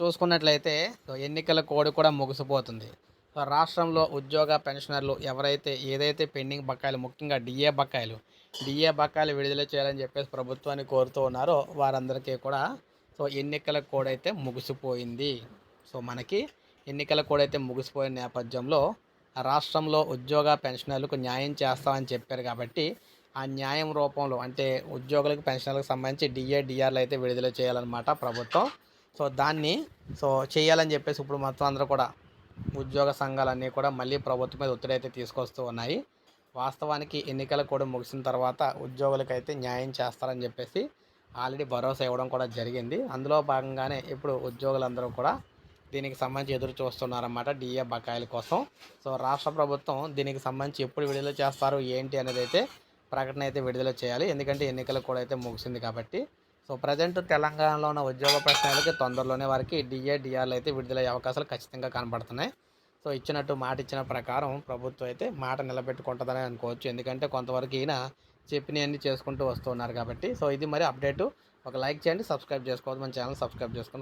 చూసుకున్నట్లయితే ఎన్నికల కోడ్ కూడా ముగిసిపోతుంది. సో రాష్ట్రంలో ఉద్యోగ పెన్షనర్లు ఎవరైతే ఏదైతే పెండింగ్ బకాయిలు ముఖ్యంగా డిఏ బకాయిలు డిఏ బకాయిలు విడుదల చేయాలని చెప్పేసి ప్రభుత్వాన్ని కోరుతూ ఉన్నారో వారందరికీ కూడా సో ఎన్నికల కోడ్ అయితే ముగిసిపోయింది. సో మనకి ఎన్నికల కోడ్ అయితే ముగిసిపోయిన నేపథ్యంలో రాష్ట్రంలో ఉద్యోగ పెన్షనర్లకు న్యాయం చేస్తామని చెప్పారు కాబట్టి ఆ న్యాయం రూపంలో అంటే ఉద్యోగులకు పెన్షన్లకు సంబంధించి డిఏ డిఆర్లు అయితే విడుదల చేయాలన్నమాట ప్రభుత్వం. సో దాన్ని సో చేయాలని చెప్పేసి ఇప్పుడు మొత్తం అందరూ కూడా ఉద్యోగ సంఘాలన్నీ కూడా మళ్ళీ ప్రభుత్వం మీద ఒత్తిడి అయితే తీసుకొస్తూ ఉన్నాయి. వాస్తవానికి ఎన్నికల కూడా ముగిసిన తర్వాత ఉద్యోగులకైతే న్యాయం చేస్తారని చెప్పేసి ఆల్రెడీ భరోసా ఇవ్వడం కూడా జరిగింది. అందులో భాగంగానే ఇప్పుడు ఉద్యోగులందరూ కూడా దీనికి సంబంధించి ఎదురు చూస్తున్నారన్నమాట డిఏ బకాయిల కోసం. సో రాష్ట్ర ప్రభుత్వం దీనికి సంబంధించి ఎప్పుడు విడుదల చేస్తారు ఏంటి అనేది అయితే ప్రకటన అయితే విడుదల చేయాలి. ఎందుకంటే ఎన్నికలు కూడా అయితే ముగిసింది కాబట్టి సో ప్రజెంట్ తెలంగాణలో ఉన్న ఉద్యోగ ప్రశ్నలకి తొందరలోనే వారికి డిఏ డిఆర్లు అయితే విడుదలయ్యే అవకాశాలు ఖచ్చితంగా కనబడుతున్నాయి. సో ఇచ్చినట్టు మాట ఇచ్చిన ప్రకారం ప్రభుత్వం అయితే మాట నిలబెట్టుకుంటుందని అనుకోవచ్చు. ఎందుకంటే కొంతవరకు ఈయన చెప్పినవన్నీ చేసుకుంటూ వస్తున్నారు కాబట్టి. సో ఇది మరి అప్డేటు. ఒక లైక్ చేయండి సబ్స్క్రైబ్ చేసుకోవద్దు. మన ఛానల్ సబ్స్క్రైబ్ చేసుకుని